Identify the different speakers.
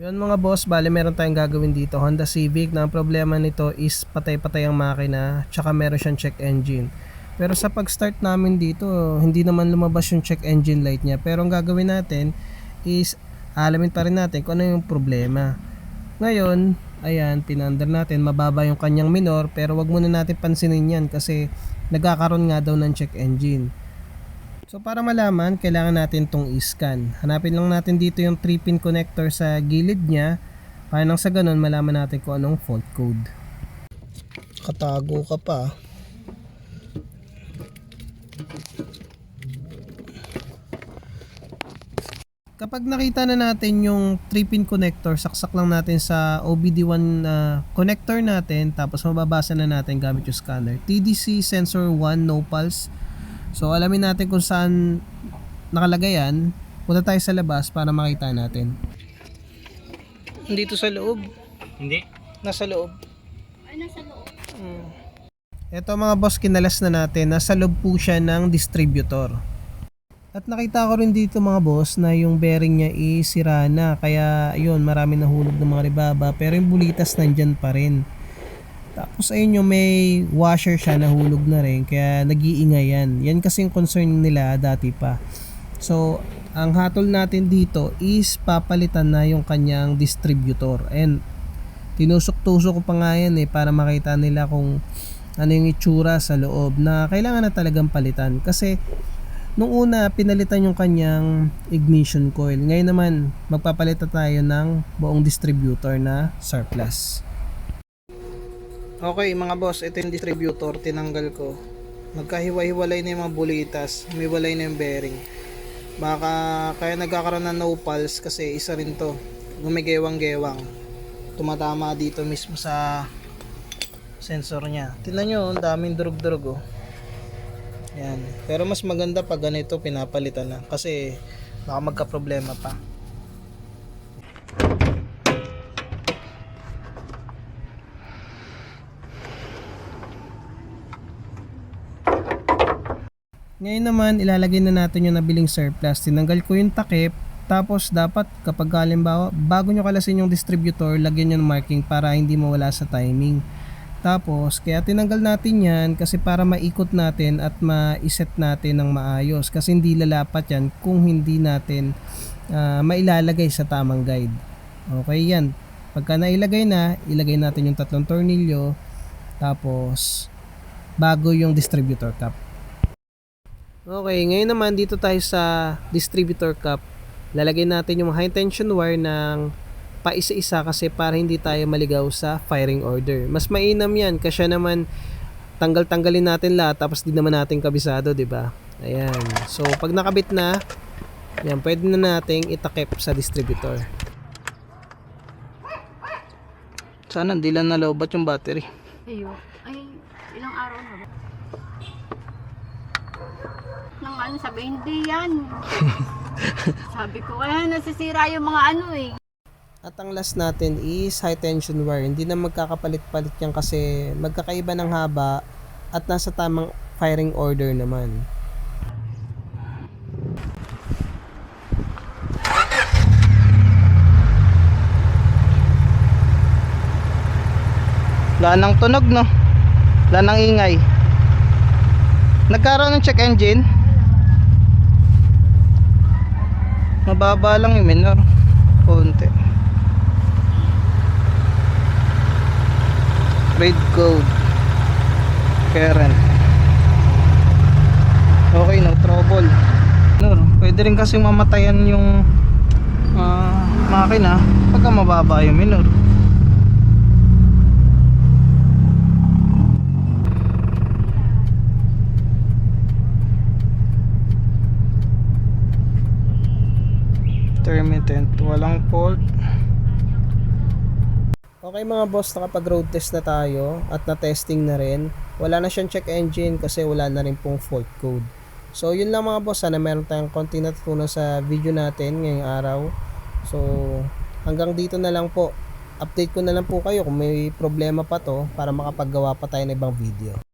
Speaker 1: Yun mga boss, bali meron tayong gagawin dito. Honda Civic na ang problema nito is patay-patay ang makina tsaka meron siyang check engine. Pero sa pag-start namin dito, hindi naman lumabas yung check engine light niya. Pero ang gagawin natin is alamin pa rin natin kung ano yung problema. Ngayon, ayan, pinandar natin, mababa yung kanyang minor pero wag muna natin pansinin yan kasi nagkakaroon nga daw ng check engine. So para malaman, kailangan natin tong i-scan. Hanapin lang natin dito yung 3-pin connector sa gilid niya para nang sa ganun malaman natin kung anong fault code. Katago ka pa. Kapag nakita na natin yung 3-pin connector, saksak lang natin sa OBD1 na connector natin tapos mababasa na natin gamit yung scanner. TDC sensor 1 no pulse So alamin natin kung saan nakalagay yan. Punta tayo sa labas para makita natin. Dito sa loob.
Speaker 2: Hindi.
Speaker 1: Nasa loob.
Speaker 3: Ay, nasa loob.
Speaker 1: Hmm. Ito mga boss, kinalas na natin. Nasa loob po siya ng distributor. At nakita ko rin dito mga boss na yung bearing niya is sira na. Kaya yun, marami nahulog ng mga ribaba. Pero yung bulitas nandyan pa rin. Tapos ayun yung may washer siya nahulog na rin kaya nag-iingay yan. Yan kasi yung concern nila dati pa. So, ang hatol natin dito is papalitan na yung kanyang distributor. And tinusok-tusok ko pa nga yan eh para makita nila kung ano yung itsura sa loob na kailangan na talagang palitan. Kasi nung una pinalitan yung kanyang ignition coil. Ngayon naman magpapalitan tayo ng buong distributor na surplus. Okay mga boss, ito yung distributor, tinanggal ko. Magkahiwa-hiwalay na yung mga bulitas, umiwalay na yung bearing. Baka kaya nagkakaroon ng no pulse kasi isa rin to, gumigewang-gewang. Tumatama dito mismo sa sensor niya. Tingnan nyo, ang daming durug-durug oh. Yan. Pero mas maganda pag ganito pinapalitan na kasi baka magka-problema pa. Ngayon naman, ilalagay na natin yung nabiling surplus. Tinanggal ko yung takip. Tapos, dapat kapag halimbawa, bago nyo kalasin yung distributor, lagyan nyo ng marking para hindi mawala sa timing. Tapos, kaya tinanggal natin yan kasi para maikot natin at ma-set natin ng maayos. Kasi hindi lalapat yan kung hindi natin ah, mailalagay sa tamang guide. Okay yan. Pagka nailagay na, ilagay natin yung tatlong tornilyo. Tapos, bago yung distributor cap. Okay, ngayon naman dito tayo sa distributor cup. Lalagay natin yung high tension wire ng paisa-isa kasi para hindi tayo maligaw sa firing order. Mas mainam yan kasi naman tanggal-tanggalin natin lahat tapos di naman natin kabisado, di ba? Ayan. So, pag nakabit na, yan, pwede na nating itakip sa distributor. Sana hindi lang nalobat yung battery.
Speaker 3: Ayo. Ay, ilang araw na ba? Nang ano, sabi, hindi yan. sabi ko, kaya nasisira yung mga ano eh.
Speaker 1: At ang last natin is high tension wire. Hindi na magkakapalit-palit yan kasi magkakaiba ng haba at nasa tamang firing order naman. Wala nang tunog no? Wala nang ingay. Nagkaroon ng check engine? Mababa lang yung minor. Konti. Grade code. Current. Okay, no trouble. No, pwede rin kasi mamatayan yung ah, makina pagka mababa yung minor. Intermittent. Walang fault. Okay mga boss nakapag road test na tayo at na testing na rin. Wala na siyang check engine kasi wala na rin pong fault code. So yun lang mga boss sana meron tayong konti natutunan sa video natin ngayong araw. So hanggang dito na lang po. Update ko na lang po kayo kung may problema pa to para makapaggawa pa tayo ng ibang video